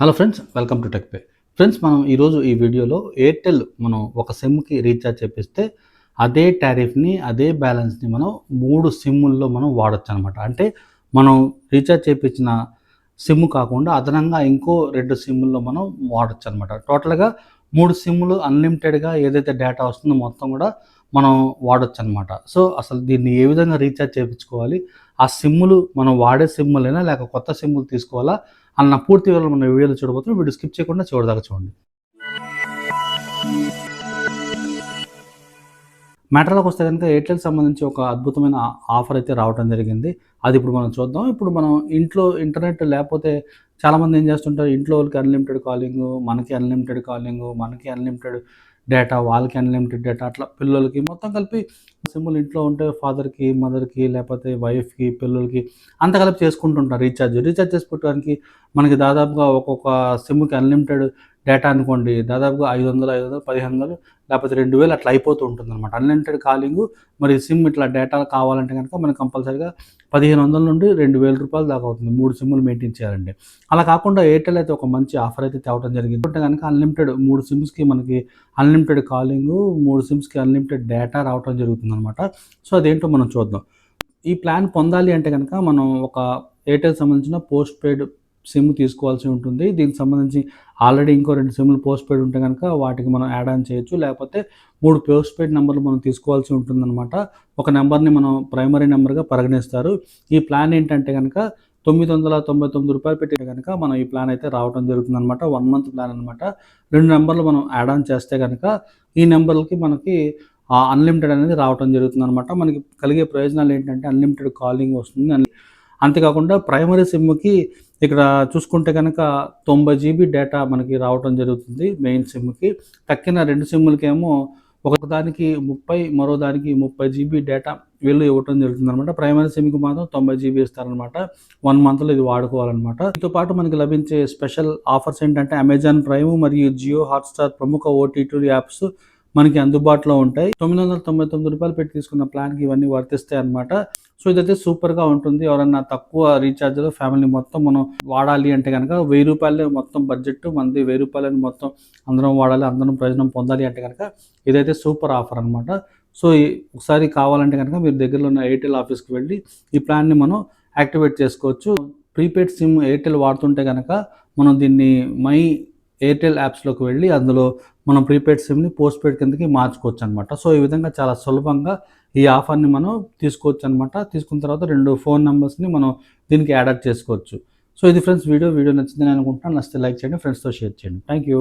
Hello friends welcome to tech pay friends మనం ఈరోజు ఈ వీడియోలో ఎయిర్టెల్ మనం ఒక సిమ్కి రీఛార్జ్ చేపిస్తే అదే టారిఫ్ని అదే బ్యాలెన్స్ని మనం మూడు సిమ్ముల్లో మనం వాడచ్చు అనమాట అంటే మనం రీఛార్జ్ చేపించిన సిమ్ కాకుండా అదనంగా ఇంకో రెండు సిమ్ముల్లో మనం వాడచ్చు అనమాట టోటల్గా మూడు సిమ్ములు అన్లిమిటెడ్గా ఏదైతే డేటా వస్తుందో మొత్తం కూడా మనం వాడచ్చు అనమాట సో అసలు దీన్ని ఏ విధంగా రీఛార్జ్ చేయించుకోవాలి ఆ సిమ్ములు మనం వాడే సిమ్ములైనా లేక కొత్త సిమ్ములు తీసుకోవాలా అన్న పూర్తి వివరాలు మన వీడియోలో చూడబోతున్నాం. వీడియో స్కిప్ చేయకుండా చూడదాకా చూడండి. మ్యాటర్లోకి వస్తే కనుక ఎయిర్టెల్ సంబంధించి ఒక అద్భుతమైన ఆఫర్ అయితే రావడం జరిగింది. అది ఇప్పుడు మనం చూద్దాం. ఇప్పుడు మనం ఇంట్లో ఇంటర్నెట్ లేకపోతే చాలామంది ఏం చేస్తుంటారు? ఇంట్లో వాళ్ళకి అన్లిమిటెడ్ కాలింగ్ మనకి అన్లిమిటెడ్ కాలింగ్ మనకి అన్లిమిటెడ్ డేటా వాళ్ళకి అన్లిమిటెడ్ డేటా అట్లా పిల్లలకి మొత్తం కలిపి సిమ్లు ఇంట్లో ఉంటే ఫాదర్కి మదర్కి లేకపోతే వైఫ్కి పిల్లలకి అంత కలిపి చేసుకుంటుంటారు రీఛార్జ్ రీఛార్జ్ చేసుకోవడానికి మనకి దాదాపుగా ఒక్కొక్క సిమ్కి అన్లిమిటెడ్ డేటా అనుకోండి దాదాపుగా ఐదు వందలు ఐదు వందలు పదిహేను వందలు లేకపోతే రెండు వేలు అట్లా అయిపోతూ ఉంటుంది అనమాట అన్లిమిటెడ్ కాలింగ్ మరి సిమ్ ఇట్లా డేటా కావాలంటే కనుక మనకు కంపల్సరీగా పదిహేను వందల నుండి రెండు వేల రూపాయలు దాకా అవుతుంది. మూడు సిమ్ములు మెయింటైన్ చేయాలండి అలా కాకుండా ఎయిర్టెల్ అయితే ఒక మంచి ఆఫర్ అయితే తేవడం జరిగింది. అంటే కనుక అన్లిమిటెడ్ మూడు సిమ్స్కి మనకి అన్లిమిటెడ్ కాలింగ్ మూడు సిమ్స్కి అన్లిమిటెడ్ డేటా రావడం జరుగుతుంది అనమాట సో అదేంటో మనం చూద్దాం. ఈ ప్లాన్ పొందాలి అంటే కనుక మనం ఒక ఎయిర్టెల్ సంబంధించిన పోస్ట్ పెయిడ్ సిమ్ తీసుకోవాల్సి ఉంటుంది. దీనికి సంబంధించి ఆల్రెడీ ఇంకో రెండు సిమ్లు పోస్ట్ పెయిడ్ ఉంటే కనుక వాటికి మనం యాడ్ ఆన్ చేయొచ్చు. లేకపోతే మూడు పోస్ట్ పెయిడ్ నెంబర్లు మనం తీసుకోవాల్సి ఉంటుందన్నమాట. ఒక నెంబర్ని మనం ప్రైమరీ నెంబర్గా పరిగణిస్తారు. ఈ ప్లాన్ ఏంటంటే కనుక తొమ్మిది వందల తొంభై తొమ్మిది రూపాయలు పెట్టి కనుక మనం ఈ ప్లాన్ అయితే రావడం జరుగుతుంది అనమాట వన్ మంత్ ప్లాన్ అనమాట రెండు నెంబర్లు మనం యాడ్ ఆన్ చేస్తే కనుక ఈ నెంబర్లకి మనకి అన్లిమిటెడ్ అనేది రావడం జరుగుతుంది అనమాట మనకి కలిగే ప్రయోజనాలు ఏంటంటే అన్లిమిటెడ్ కాలింగ్ వస్తుంది. అంతేకాకుండా ప్రైమరీ సిమ్కి ఇక్కడ చూసుకుంటే కనుక తొంభై జీబీ డేటా మనకి రావడం జరుగుతుంది మెయిన్ సిమ్కి. తక్కిన రెండు సిమ్లకేమో ఒకదానికి ముప్పై మరో దానికి ముప్పై జీబీ డేటా వీళ్ళు ఇవ్వటం జరుగుతుంది అనమాట ప్రైమరీ సిమ్కి మాత్రం తొంభై జీబీ ఇస్తారనమాట వన్ మంత్లో ఇది వాడుకోవాలన్నమాట. దీంతో పాటు మనకి లభించే స్పెషల్ ఆఫర్స్ ఏంటంటే అమెజాన్ ప్రైమ్ మరియు జియో హాట్స్టార్ ప్రముఖ ఓటీటీ యాప్స్ మనకి అందుబాటులో ఉంటాయి. తొమ్మిది వందల తొంభై తొమ్మిది రూపాయలు పెట్టి తీసుకున్న ప్లాన్కి ఇవన్నీ వర్తిస్తాయి అనమాట సో ఇదైతే సూపర్గా ఉంటుంది. ఎవరన్నా తక్కువ రీఛార్జ్లో ఫ్యామిలీ మొత్తం మనం వాడాలి అంటే కనుక వెయ్యి రూపాయలే మొత్తం బడ్జెట్ మంది వెయ్యి రూపాయలని మొత్తం అందరం వాడాలి అందరం ప్రయోజనం పొందాలి అంటే కనుక ఇదైతే సూపర్ ఆఫర్ అనమాట సో ఒకసారి కావాలంటే కనుక మీరు దగ్గరలో ఉన్న ఎయిర్టెల్ ఆఫీస్కి వెళ్ళి ఈ ప్లాన్ని మనం యాక్టివేట్ చేసుకోవచ్చు. ప్రీపెయిడ్ సిమ్ ఎయిర్టెల్ వాడుతుంటే కనుక మనం దీన్ని మై ఎయిర్టెల్ యాప్స్లోకి వెళ్ళి అందులో మనం ప్రీపెయిడ్ సిమ్ని పోస్ట్ పెయిడ్ కిందకి మార్చుకోవచ్చు అనమాట సో ఈ విధంగా చాలా సులభంగా ఈ ఆఫర్ని మనం తీసుకోవచ్చు అనమాట తీసుకున్న తర్వాత రెండు ఫోన్ నెంబర్స్ని మనం దీనికి యాడ్ చేసుకోవచ్చు. సో ఇది ఫ్రెండ్స్ వీడియో. వీడియో నచ్చిందని అనుకుంటున్నాను. నచ్చితే లైక్ చేయండి ఫ్రెండ్స్తో షేర్ చేయండి. Thank you